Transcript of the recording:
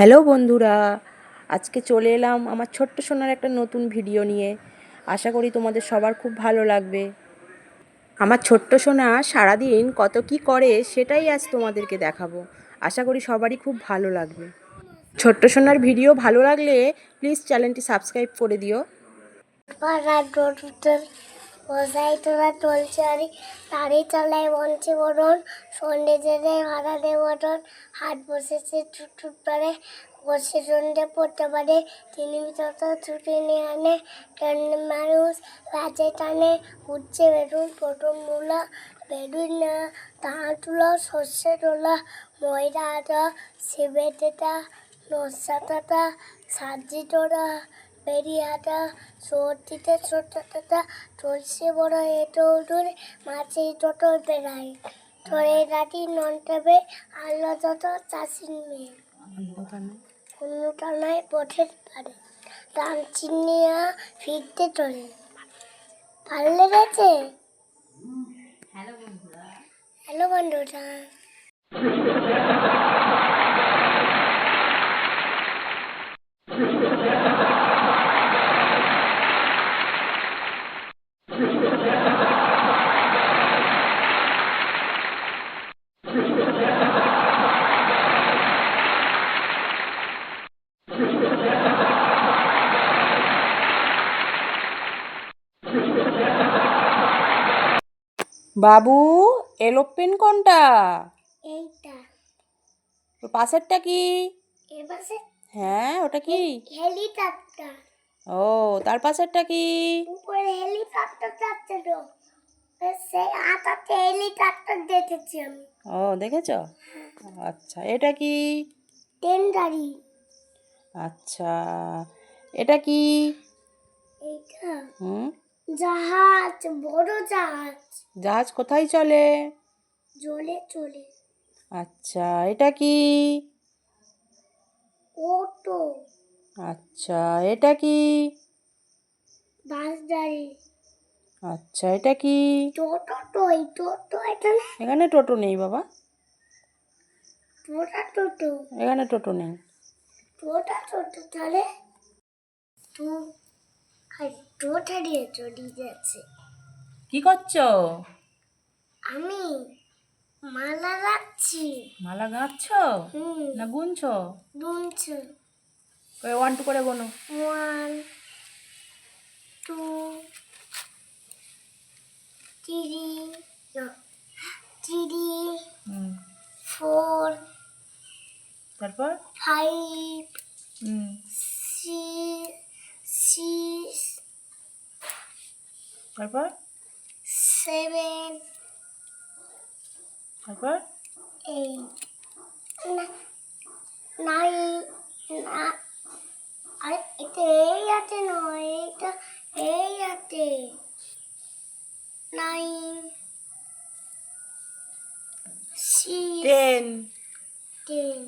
Hello বন্ধুরা, আজকে চলে এলাম আমার ছোট্ট সোনার একটা নতুন ভিডিও নিয়ে। আশা করি তোমাদের সবার খুব ভালো লাগবে। আমার ছোট্ট সোনা সারাদিন কত কি করে সেটাই আজ তোমাদেরকে দেখাবো। আশা করি সবারই খুব ভালো লাগবে। ছোট্ট সোনার ভিডিও ভালো লাগলে প্লিজ চ্যানেলটি সাবস্ক্রাইব করে দিও। বসাই, তোরা চলছে, আরে তারই তলায় বলছে বরণ, সন্ধ্যে জেলে ভাড়া দে বরণ হাট বসেছে টুটুট পারে, বসে সন্ধ্যে পড়তে পারে, তিনি তত ছুটি নিয়ে আনে মানুষ রাজে টানে, উঠছে বেরুন প্রথম মূলা, বেরুন না তাঁর তুলা সর্ষে তোলা, ময়দা আটা সিবেটেটা নসাটাটা সাজি তোরা পেরিয়াটা সর্দিতে ছোটটা তুলসী বড় এটো দূরে মাছি টোটো বেড়ায়। তোরে রাতি নন্টাবে আলো যত চাষির মেয়ে। কোনোটা নয় পথের পারে। রাম চিনিয়া ফিরতে চলে ভালো লেগেছে হ্যালো বন্ধুরা। বাবু এলোপেন কোনটা? এইটা। পাশেরটা কি? হ্যাঁ ওটা কি? হেলিকপ্টার ও তার পাশেরটা কি? উপরে হেলিকপ্টার যাচ্ছে তো। সেই আটাতে হেলিকপ্টার দেখেছি আমি। ও দেখেছ? আচ্ছা এটা কি? গাড়ি আচ্ছা এটা কি? এইটা। হুম? জাহাজ বড় জাহাজ। জাহাজ কোথায় চলে? জলে চলে। আচ্ছা এটা কি? অটো। আচ্ছা এটা কি? বাস গাড়ি। আচ্ছা এটা কি? টোটো টই টোটো এটা না? এখানে টোটো নেই বাবা। টোটা টোটো। এখানে টোটো নেই। টোটা টোটো তাহলে তো টোটা দিয়ে চলে যাচ্ছে। কি করছ? আমি মালা রাখছি মালা গাঁচ্ছ? হুম। না গুনছো? দুনছে ওয়ান টু করে গোনো। ওয়ান টু হুম। তারপর? ফাইভ হুম। তারপর? সেভেন তারপর? এইট নাইন আরে এটা এই আছে নয় এটা এই আছে নাইন সিক্স টেন টেন